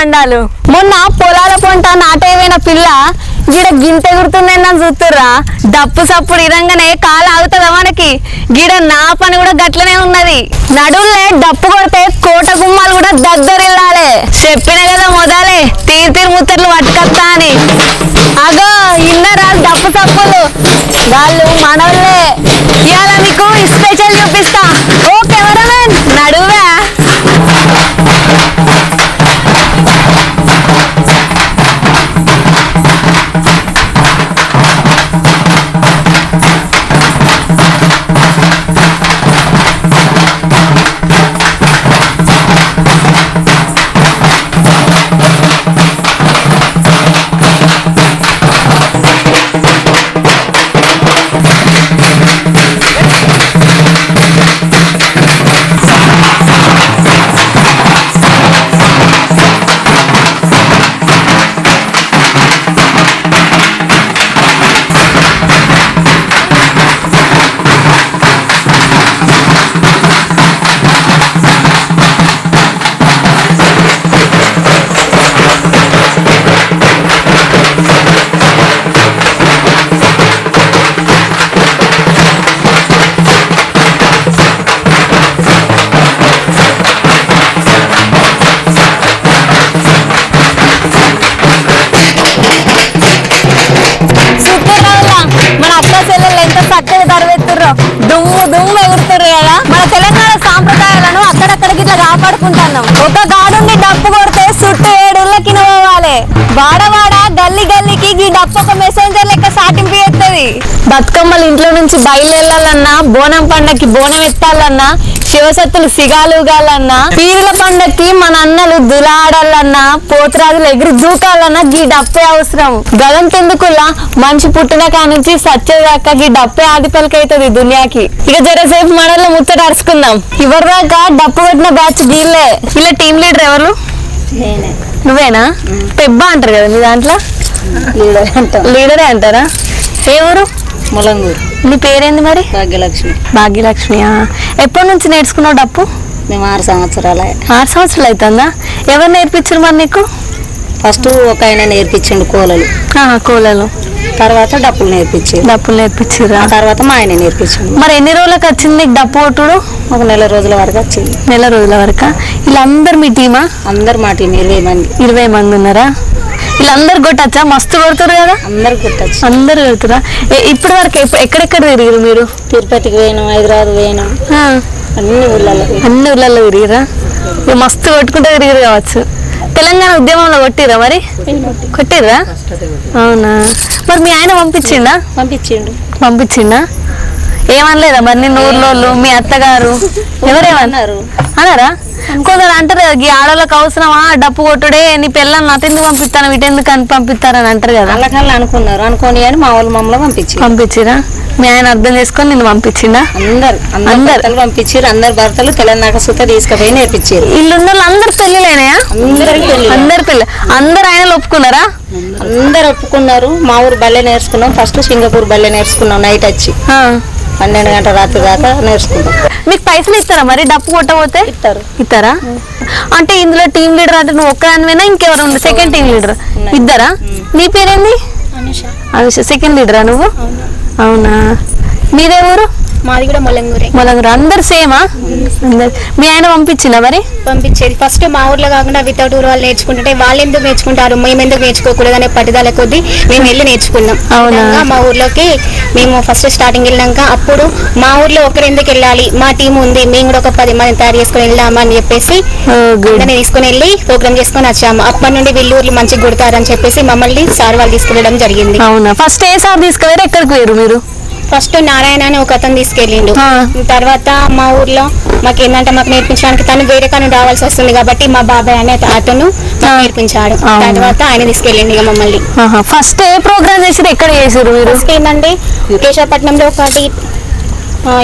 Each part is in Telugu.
దండాలు. మొన్న పొలాల పంట నాటేమైన పిల్ల గిడ గింత ఎగురుతుందని చూస్తుర్రా. డప్పు సప్పుడు ఇరంగానే కాలు ఆగుతుందా మనకి గిడ నా పని కూడా గట్లనే ఉన్నది. నడువులే డప్పు కొడితే కోట గుమ్మాలు కూడా దగ్గరిల్లాలే చెప్పిన కదా మొదలే తీరు తీరు ముత్తర్లు పట్టుకొస్తా అని. అగో ఇన్నరా డప్పు సప్పులు. వాళ్ళు మనోళ్ళే. ఇవాళ మీకు స్పెషల్ చూపిస్తా. ఓ బతుకమ్మలు ఇంట్లో నుంచి బయలుదేరాలన్నా బోనం పండక్కి బోనం ఎత్తాలన్నా శివసత్తులు సిగాలుగాలన్నా పీరుల పండక్కి మన అన్నలు దులాడాలన్నా పోతురాజులు ఎగిరి జూకాలన్నా గీ డప్పే అవసరం. గదంతెందుకులా? మనిషి పుట్టిన కానుంచి సచ్చేదాకా గీ డప్పే ఆదిపలికి అవుతుంది దునియాకి. ఇక జరసేపు మనల్లో ముచ్చట అరుచుకుందాం ఇవరిదాకా డప్పు కొట్టిన బ్యాచ్ గీళ్ళే ఇలా టీం లీడర్ ఎవరు? నువ్వేనా? పెబ్బా అంటారు కదా మీ దాంట్లో? లీడరే అంటారా? ఏ ఊరు? ములంగూరు. నీ పేరేంది మరి? భాగ్యలక్ష్మి. భాగ్యలక్ష్మియా ఎప్పటి నుంచి నేర్చుకున్నావు డప్పు? మేము ఆరు సంవత్సరాల. ఆరు సంవత్సరాలు అవుతుందా ఎవరు నేర్పించారు మరి నీకు? ఫస్ట్ ఒక ఆయన నేర్పించిండు కోలలు. కోలలు. తర్వాత డప్పులు నేర్పించిండు. డప్పులు నేర్పించిరా? ఆ తర్వాత మా ఆయన నేర్పించిండు. మరి ఎన్ని రోజులకు వచ్చింది నీకు డప్పు కొట్టుడు? ఒక నెల రోజుల వరకు వచ్చింది. నెల రోజుల వరకు? వీళ్ళందరు మీ టీమా? అందరు మా టీం ఇరవై మంది. ఇరవై మంది ఉన్నారా? వీళ్ళందరు కొట్టచ్చా? మస్తు కొడుతారు కదా? అందరు గుర్తొచ్చు అందరు కొడుతురా? ఇప్పటి వరకు ఎక్కడెక్కడ తిరిగిరు మీరు? తిరుపతికి పోయినాం హైదరాబాద్ పోయినాం. అన్ని ఊళ్ళలో. అన్ని ఊళ్ళల్లో తిరిగిరా మస్తు కొట్టుకుంటే తిరిగిరు కావచ్చు. తెలంగాణ ఉద్యమంలో కొట్టిరా మరి? కొట్టిర్రా? అవునా. మరి మీ ఆయన పంపించిండా? పంపించిండు. పంపించిండా? ఏమనలేదా మరి నిన్న ఊర్లో మీ అత్తగారు? ఎవరేమన్నారు? అన్నారు? కొందరు అంటారు కదా ఈ ఆడవాళ్ళకి అవసరమా? డప్పు కొట్టుడే నీ పిల్లల్ని నాతో ఎందుకు పంపిస్తాను? వీటెందుకు అని పంపిస్తారని అంటారు కదా. వాళ్ళకల్లా అనుకున్నారు. అనుకోని అని మా వాళ్ళు మమ్మల్ని పంపించారు పంపించిరా? మీ ఆయన అర్థం చేసుకొని నిన్ను పంపించిండా? అందరు అందరు పంపించారు అందరు భర్తలు తెలంగాణ సుత తీసుకుపోయి నేర్పించారు ఇల్లున్న వాళ్ళు అందరు పెళ్ళి అందరు పెళ్ళి అందరు ఆయనలు ఒప్పుకున్నారా? అందరు ఒప్పుకున్నారు. మా ఊరు బల్లె నేర్చుకున్నాం. ఫస్ట్ సింగపూర్ బల్లె నేర్చుకున్నాం నైట్ వచ్చి. పన్నెండు గంటల రాత్రి దాకా నేర్చుకుంటాం. మీకు పైసలు ఇస్తారా మరి? డప్పు కొట్టబోతే? ఇస్తారు. ఇస్తారా? అంటే ఇందులో టీం లీడర్ అంటే నువ్వు ఒక్కదానివేనా? ఇంకెవరు ఉన్నారు సెకండ్ టీం లీడర్. ఇద్దరా? నీ పేరేంది? అనుష. సెకండ్ లీడరా నువ్వు? అవునా? మీదే ఊరు? మాది కూడా మొలంగూరే. మొదలు అందరు సేమా? అందరు. మీ ఆయన పంపించిందా మరి? పంపించేది. ఫస్ట్ మా ఊర్లో కాకుండా వితౌట్ ఊరు వాళ్ళు నేర్చుకుంటుంటే వాళ్ళు ఎందుకు నేర్చుకుంటారు? మేము ఎందుకు నేర్చుకోకూడదు అనే పట్టుదల కొద్దీ మేము వెళ్ళి నేర్చుకున్నాం. అవునా? మా ఊర్లోకి మేము ఫస్ట్ స్టార్టింగ్ వెళ్ళినాక అప్పుడు మా ఊర్లో ఒకరు ఎందుకు వెళ్ళాలి? మా టీం ఉంది. మేము కూడా ఒక పది మంది తయారు చేసుకొని వెళ్దామని చెప్పేసి అందరిని తీసుకొని వెళ్ళి ప్రోగ్రామ్ చేసుకొని వచ్చాము. అప్పటి నుండి వీళ్ళు ఊర్లు మంచిగా కొడతారని చెప్పేసి మమ్మల్ని సార్ వాళ్ళు తీసుకెళ్ళడం జరిగింది. అవునా? ఫస్ట్ ఏ సార్ తీసుకెళ్ళారు? ఎక్కడికి వేరు మీరు? ఫస్ట్ నారాయణ అని ఒక అతను తీసుకెళ్ళిండు. తర్వాత మా ఊర్లో మాకు ఏంటంటే మాకు నేర్పించడానికి తను వేరే కాను రావాల్సి వస్తుంది కాబట్టి మా బాబాయ్ అనే అతను. నేర్పించాడు. తర్వాత ఆయన తీసుకెళ్ళిండు ఇక మమ్మల్ని. ఫస్ట్ ఏ ప్రోగ్రామ్ చేసారు ఎక్కడ చేసారు మీరు? ఫస్ట్ ఏంటంటే కేశవపట్నంలో ఒకటి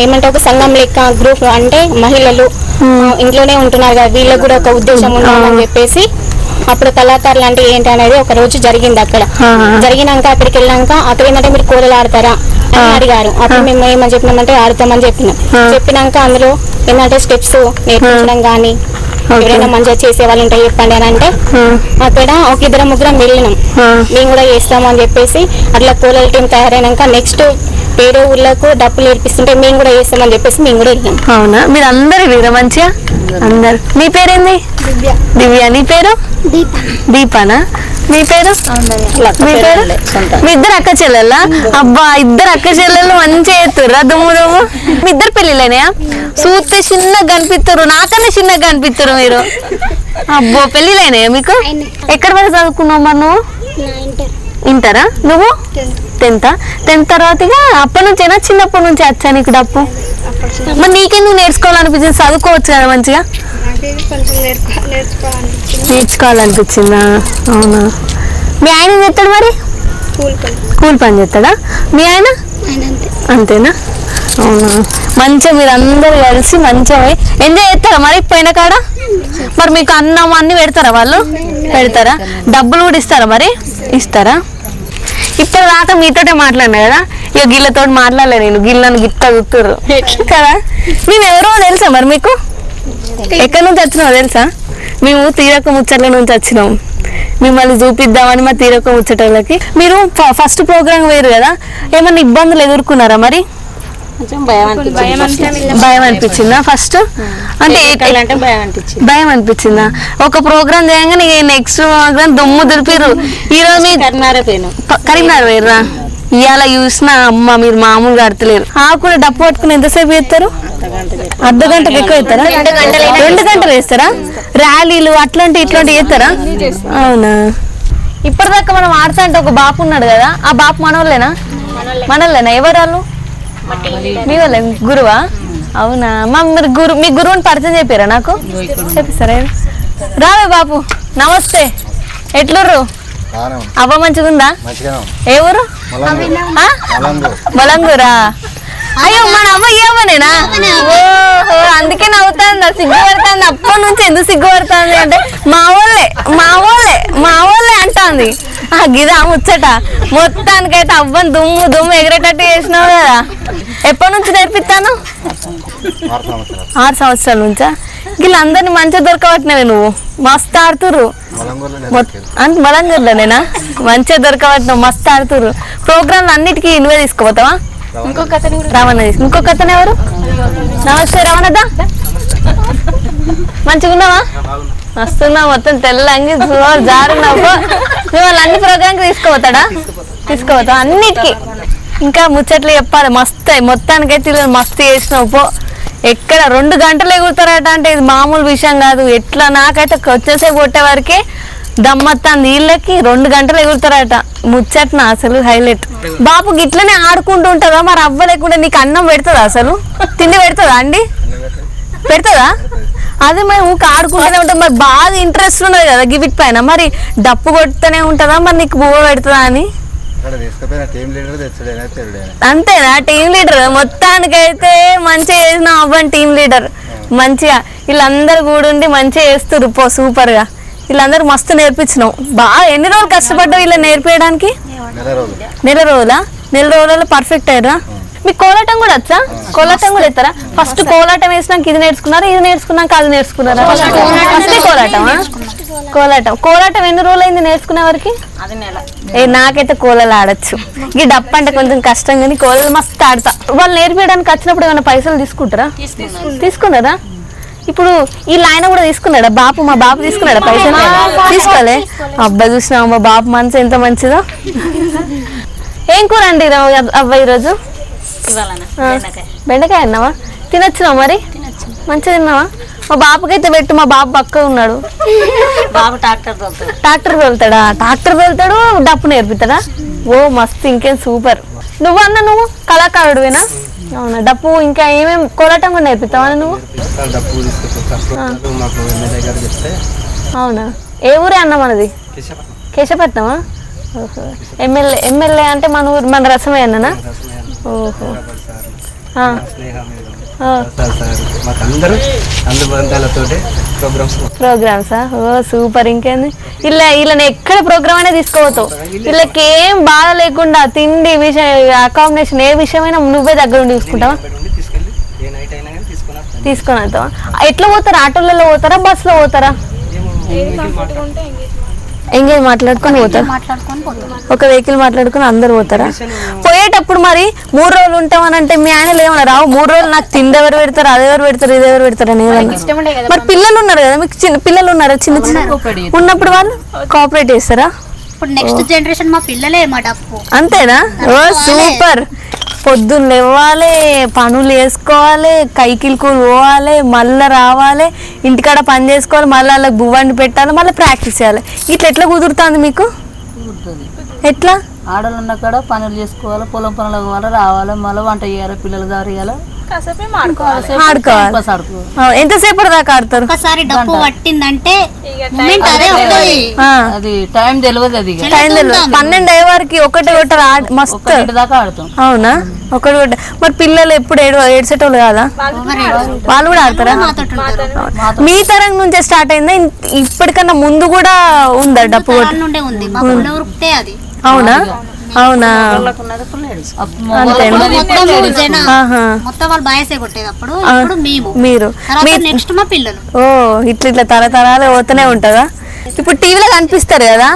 ఏమంటే ఒక సంఘం లెక్క గ్రూప్ అంటే మహిళలు ఇంట్లోనే ఉంటున్నారు కదా వీళ్ళకి కూడా ఒక ఉద్దేశం ఉండాలని చెప్పేసి అప్పుడు కళాకారులు అంటే ఏంటి అనేది ఒక రోజు జరిగింది అక్కడ. జరిగినాక అక్కడికి వెళ్ళాక అక్కడ ఏంటంటే మీరు కూరలు ఆడతారా అడిగారు అప్పుడు మేము ఏమని చెప్పినామంటే ఆడతామని చెప్పినాం. చెప్పినాక అందులో ఏంటంటే స్టెప్స్ నేర్పించడం కానీ ఎవరైనా మంచిగా చేసే వాళ్ళు ఉంటే చెప్పండి అని అంటే అక్కడ ఒక ఇద్దరు ముగ్గురం వెళ్ళినాం. మేము కూడా చేస్తాము అని చెప్పేసి అట్లా కోలల టీం తయారైనాక నెక్స్ట్ వేరే ఊర్లకు డప్పులు నేర్పిస్తుంటే మేము కూడా చేస్తామని చెప్పేసి మేము కూడా వెళ్ళాం. అవునా? మీరు అందరు వీరా మంచిగా అందరు. మీ పేరేంది? దివ్య. నీ పేరు? దీపానా? మీ పేరు? మీ పేరు? మీ ఇద్దరు అక్క చెల్లెల్లా అబ్బా ఇద్దరు అక్క చెల్లెళ్ళు మంచిగా చేస్తుర్రా దుమ్ము దుమ్ము. మీ ఇద్దరు పెళ్ళిళ్ళైనాయా చూస్తే చిన్నగా కనిపిస్తారు నాకనే చిన్నగా కనిపిస్తారు మీరు. అబ్బో పెళ్ళిళ్ళైనాయా మీకు? ఎక్కడ వరకు చదువుకున్నావు మరి నువ్వు? ఇంటరా. నువ్వు? టెన్త్ టెన్త్ తర్వాత ఇక అప్పటి నుంచేనా చిన్నప్పటి నుంచి వచ్చా నీకు డప్పు మరి నీకెందుకు నేర్చుకోవాలనిపించింది? చదువుకోవచ్చు కదా మంచిగా? నేర్చుకోవాలనిపించిందా? అవునా? మీ ఆయన ఏం చేస్తాడు మరి? కూల్ పని చేస్తాడా? మీ ఆయన? అంతేనా? అవునా? మంచిగా మీరు అందరు కలిసి మంచిగా ఎంజాయ్ చేస్తారా మరి పోయిన కాడ? మరి మీకు అన్నం అన్ని పెడతారా వాళ్ళు? పెడతారా? డబ్బులు కూడా ఇస్తారా మరి? ఇస్తారా? ఇప్పుడు దాకా మీతోటే మాట్లాడినా కదా? ఇక గిళ్ళతో మాట్లాడలే నేను. గిళ్ళను గిట్ట గుర్తురు కదా? మేము ఎవరో తెలుసా మరి మీకు? ఎక్కడి నుంచి వచ్చినావు తెలుసా? మేము తీరక ముచ్చట్ల నుంచి వచ్చినాం. మిమ్మల్ని చూపిద్దామని మా తీరక ముచ్చటలకి. మీరు ఫస్ట్ ప్రోగ్రామ్ వేరు కదా? ఏమన్నా ఇబ్బందులు ఎదుర్కొన్నారా మరి? భయం అనిపించింది. ఫస్ట్ అంటే భయం అనిపించింది. భయం అనిపించిందా? ఒక ప్రోగ్రామ్ చేయగానే నెక్స్ట్ ప్రోగ్రామ్ దుమ్ము దులిపిరు ఈ రోజు మీ పోయినాం. కరీంనగర్ వేర్రా ఇవాళ చూసిన అమ్మ మీరు మామూలుగా ఆడతలేరు. ఆ కూడా డప్పు పట్టుకుని ఎంతసేపు చేస్తారు? అర్ధ గంటకు ఎక్కువ వేస్తారా రెండు గంటలు వేస్తారా ర్యాలీలు అట్లాంటి ఇట్లాంటి చేస్తారా? అవునా? ఇప్పటిదాకా మనం ఆడతా అంటే ఒక బాపు ఉన్నాడు కదా ఆ బాపు మనోళ్ళేనా? మనోళ్ళేనా? ఎవరు వాళ్ళు మీ వాళ్ళే గురువా? అవునా? మా మీరు గురు మీ గురువుని పరిచయం చెప్పారా నాకు? చెప్పిస్తారా రావే బాపు. నమస్తే. ఎట్లుర్రు? అవ్వ మంచిగుందా? ఏ ఊరు? మలంగురా? అయ్యో మన అవ్వ ఏమనేనా? ఓహో అందుకే నవ్వుతాంది సిగ్గుపడుతుంది? అప్పటి నుంచి ఎందుకు సిగ్గుపడుతుంది అంటే మా వాళ్ళే మా వాళ్ళే మా వాళ్ళే అంటాంది. ఆ గిదా ముచ్చట. మొత్తానికైతే అవ్వని దుమ్ము దుమ్ము ఎగిరేటట్టు చేసినావు కదా. ఎప్పటి నుంచి నేర్పిస్తాను? ఆరు సంవత్సరాల నుంచా? వీళ్ళందరినీ మంచిగా దొరకబట్టినవి నువ్వు. మస్తు ఆడుతురు మలంగులో అంత మలంగర్లోనేనా మంచిగా దొరకబట్టినావు మస్తు ఆడుతురు ప్రోగ్రాంలు అన్నిటికీ నువ్వే తీసుకుపోతావా? ఇంకొక అతను రావణ ఇంకొక అతను ఎవరు? నమస్తే రావణదా? మంచిగా ఉన్నావా? వస్తున్నా మొత్తం తెల్ల అంగి జోరు జారున్నావు మిమ్మల్ని అన్ని ప్రోగ్రాంకి తీసుకుపోతాడా? తీసుకుపోతా అన్నిటికీ. ఇంకా ముచ్చట్లు చెప్పాలి. మస్తు మొత్తానికైతే ఇలా మస్తు చేసినావు పో. ఎక్కడ రెండు గంటలు ఎగురుతారట అంటే ఇది మామూలు విషయం కాదు. ఎట్లా నాకైతే వచ్చేసేపు కొట్టే వరకే దమ్మత్తా నీళ్ళకి రెండు గంటలు ఎగురుతారట. ముచ్చట్న అసలు హైలైట్. బాపు గిట్లనే ఆడుకుంటూ ఉంటుందా మరి అవ్వ లేకుండా నీకు అన్నం పెడుతుందా అసలు? తిండి పెడుతుందా అండి? పెడుతుందా? అదే మరి ఊక ఆడుకుంటూనే ఉంటుంది మరి బాగా ఇంట్రెస్ట్ ఉన్నది కదా గివిట్ పైన. మరి డప్పు కొడుతూనే ఉంటుందా? మరి నీకు బువ్వ పెడుతుందా అని? అంతేనా? టీం లీడర్ మొత్తానికైతే మంచిగా చేసిన అవ్వని టీం లీడర్ మంచిగా. వీళ్ళందరూ కూడుండి మంచిగా చేస్తారు పో సూపర్గా. వీళ్ళందరూ మస్తు నేర్పించినావు బాగా ఎన్ని రోజులు కష్టపడ్డావు వీళ్ళని నేర్పించడానికి నెల రోజులు. నెల రోజులా? నెల రోజులలో పర్ఫెక్ట్ అయ్యారా? మీకు కోలాటం కూడా వచ్చా? కోలాటం కూడా ఎత్తారా ఫస్ట్ కోలాటం వేసినాక ఇది నేర్చుకున్నారా? ఇది నేర్చుకున్నాక అది నేర్చుకున్నారా? ఫస్ట్ కోలాటమా కోలాటం. కోలాటం. ఎన్ని రోజులు అయింది నేర్చుకునే వరకు అది నెల. ఏ నాకైతే కోలలు ఆడొచ్చు. ఈ డప్పు అంటే కొంచెం కష్టం కానీ కోలలు మస్తు ఆడతా. వాళ్ళు నేర్పించడానికి వచ్చినప్పుడు ఏమైనా పైసలు తీసుకుంటారా? తీసుకున్నారా? ఇప్పుడు ఈ ఆయన కూడా తీసుకున్నాడా? బాపు మా బాపు తీసుకున్నాడా పైసలు? తీసుకోలే? అబ్బాయి చూసినా మా బాపు మనసు ఎంత మంచిదో? ఏం కూర అండి అబ్బాయి ఈరోజు? బెండకాయ. అన్నావా? తినొచ్చినావా మరి? మంచిగా తిన్నావా? మా బాపుకైతే పెట్టు మా బాబు పక్క ఉన్నాడు. బాబు ట్రాక్టర్ ట్రాక్టర్ తోలుతాడా? ట్రాక్టర్ తోలుతాడు డప్పు నేర్పుతాడా ఓ మస్తు ఇంకేం సూపర్. నువ్వు అన్న నువ్వు? కళాకారుడువేనా? అవునా? డప్పు ఇంకా ఏమేం కోలాటం కూడా నేర్పుతావా నువ్వు? డబ్బు తీసుకొచ్చి మాకు ఎమ్మెల్యే గారు చెప్తే అవునా? ఏ ఊరే అన్న మనది? కేశపట్నమా ఓహో. ఎమ్మెల్యే ఎమ్మెల్యే అంటే మన ఊరు మన రసమే అన్ననా? ఓహో. స్నేహ. సార్ సార్ మాకు అందరూ అందుబంధాలతోటి ప్రోగ్రామ్స్ ప్రోగ్రామ్సా ఓ సూపర్. ఇంకేంది? ఇలా వీళ్ళని ఎక్కడ ప్రోగ్రామ్ అయినా తీసుకోవతావు వీళ్ళకి ఏం బాధ లేకుండా తిండి విషయం అకామిడేషన్ ఏ విషయమైనా నువ్వే దగ్గర ఉండి చూసుకుంటావా తీసుకుని వెళ్తావా ఎట్లా పోతారా? ఆటోలలో పోతారా? బస్సులో పోతారా? ఎంగేజ్ మాట్లాడుకొని పోతారు? ఒక వెహికల్ మాట్లాడుకుని అందరు పోతారా? పోయేటప్పుడు మరి మూడు రోజులు ఉంటామని అంటే మీ ఆయన ఏమన్నా రావు? మూడు రోజులు నాకు తిండి ఎవరు పెడతారు? అది ఎవరు పెడతారు? ఇది ఎవరు పెడతారు? అని ఏమన్నా? మరి పిల్లలు ఉన్నారు కదా? మీకు చిన్న పిల్లలు ఉన్నారా? చిన్న చిన్న ఉన్నప్పుడు వాళ్ళు కోఆపరేట్ చేస్తారా? ఇప్పుడు నెక్స్ట్ జనరేషన్ మా పిల్లలే మా డప్పు. అంతేనా? ఓ సూపర్. పొద్దున్న లేవాలి పనులు చేసుకోవాలి కైకిల్కులు పోవాలి మళ్ళీ రావాలి ఇంటికాడ పని చేసుకోవాలి మళ్ళీ వాళ్ళకి బువ్వండి పెట్టాలి మళ్ళీ ప్రాక్టీస్ చేయాలి. ఇట్లా ఎట్లా కుదురుతుంది మీకు? ఎట్లా? ఆడలు ఉన్న కాడ పనులు చేసుకోవాలి పొలం పనులు పోవాలి రావాలి మళ్ళీ వంట చేయాలి పిల్లలు దారియాలి ఆడుకోవాలి? ఎంతసేపటి దాకా ఆడతారు? ఒకసారి డప్పు పట్టిందంటే అదే టైం తెలియదు అది. టైం తెలియదు. పన్నెండు అయ్యే వరకు ఒకటి ఒకటి ఆడ- మస్తు. దాకా ఆడతాం. అవునా? ఒకటి ఒకటి. మరి పిల్లలు ఎప్పుడు ఏడు ఏడ్చేటోళ్ళు కాదా? వాళ్ళు కూడా ఆడతారా. మీ తరం నుంచే స్టార్ట్ అయిందా? ఇప్పటికన్నా ముందు కూడా ఉందా డప్పు కొట్ట అవునా? అవునా? మొత్తం వాళ్ళు బాయసే కొట్టేది అప్పుడు ఇప్పుడు మేము. మీరు. నెక్స్ట్ మా పిల్లలు. ఓ ఇట్లా ఇట్లా తరతరాలు పోతూనే ఉంటుందా? ఇప్పుడు టీవీలో కనిపిస్తారు కదా?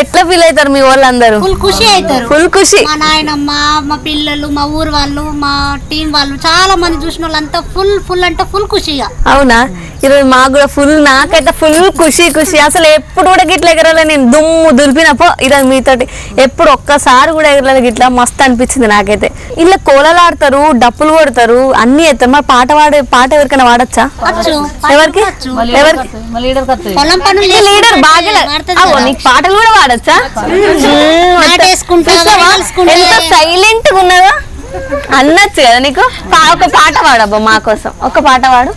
ఎట్లా ఫీల్ అవుతారు మీ వాళ్ళందరూ? ఫుల్ ఖుషి అవుతారు. ఫుల్ ఖుషి. మా నాయనమ్మ మా పిల్లలు మా ఊరు వాళ్ళు మా టీం వాళ్ళు చాలా మంది చూసిన వాళ్ళంతా ఫుల్ ఫుల్ అంటే ఫుల్ ఖుషిగా అవునా? ఈరోజు మాకు కూడా ఫుల్ నాకైతే ఫుల్ ఖుషి ఖుషి. అసలు ఎప్పుడు కూడా గిట్ల ఎగరాలి నేను. దుమ్ము దులిపినపో ఈరోజు మీతోటి ఎప్పుడు ఒక్కసారి కూడా ఎగరలేదు గిట్లా. మస్తు అనిపించింది నాకైతే. ఇలా కోలలు ఆడతారు డప్పులు కొడతారు అన్ని చేస్తారు. మరి పాట పాడే పాట ఎవరికైనా పాడొచ్చా? వచ్చు ఎవరికి? ఎవరికి? లీడర్ బాగా. నీకు పాటలు కూడా ఎంత సైలెంట్గా ఉన్నదా? అన్నచ్చు కదా నీకు? ఒక పాట పాడబ్బా మా కోసం. ఒక పాట పాడు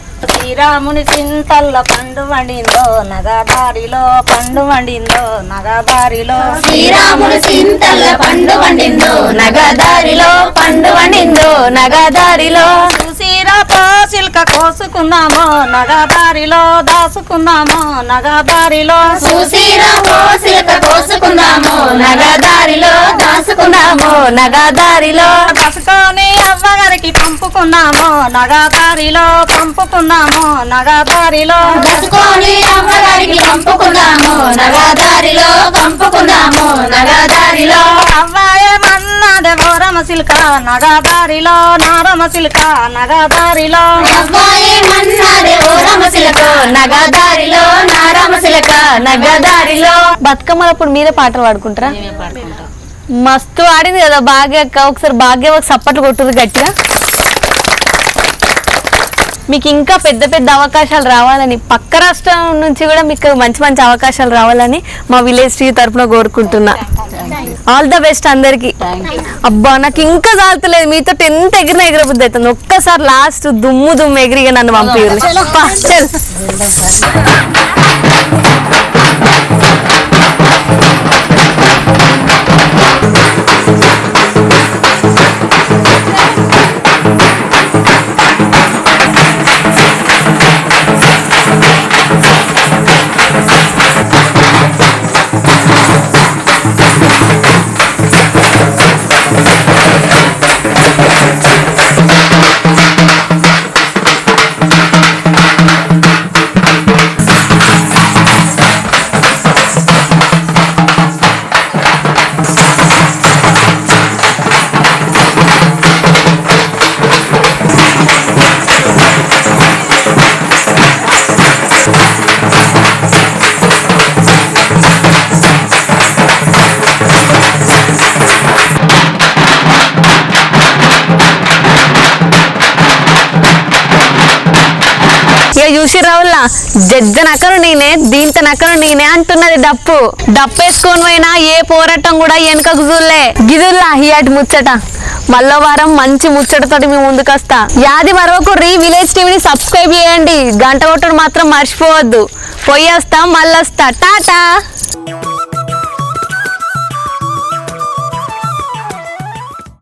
శ్రీరాముని చింతల్ల పండు వండిందో నగదారిలో పండు వండిందో నగదారిలో శ్రీరాముడు చింతల్ల పండు వండిందో నగదారిలో పండు వండిందో నగదారిలో చూసిరా సిల్క కోసుకుందామో నగదారిలో దాసుకుందామో నగదారిలో చూసిరా కోసిలక కోసుకుందాము నగదారిలో దాసుకుందాము నగదారిలో దసుకొని అవ్వగారికి పంపుకున్నాము నగదారిలో పంపుకున్నాము నగదారిలో దసుకొని అమ్మగారికి పంపుకుందాము. నగదారిలో పంపుకుందాము. నగదారిలో నగదారిలో నారమ సిల్క నగదారిలో ఓ నగదారిలో నగదారిలో బతుకమ్మలప్పుడు మీరే పాటలు పాడుకుంటారా? మస్తు ఆడింది కదా భాగ్య ఒకసారి భాగ్య ఒక సప్పట్లు కొట్టుది గట్టిగా. మీకు ఇంకా పెద్ద పెద్ద అవకాశాలు రావాలని పక్క రాష్ట్రం నుంచి కూడా మీకు మంచి మంచి అవకాశాలు రావాలని మా విలేజ్ టీ తరఫున కోరుకుంటున్నా. ఆల్ ద బెస్ట్ అందరికి. అబ్బా నాకు ఇంకా చాలుతలేదు మీతో ఎంత ఎగిరిన ఎగిరబుద్ధి అవుతుంది. ఒక్కసారి లాస్ట్ దుమ్ము దుమ్ము ఎగిరిగా నన్ను పంపించారు ఇక చూసి రావుల్లా? జడ్జ నకరు నేనే దీంత నకరు నేనే అంటున్నది డప్పు. డప్పు వేసుకొని పోయినా ఏ పోరాటం కూడా వెనకకు చూడలే గిదుల్లా ఇయాటి ముచ్చట. మళ్ళో వారం మంచి ముచ్చటతోటి మీ ముందుకు వస్తా. యాది మరొక రీ విలేజ్ టీవీని సబ్స్క్రైబ్ చేయండి. గంట కొట్టడం మాత్రం మర్చిపోవద్దు. పోయి వస్తా మళ్ళీ వస్తా టాటా!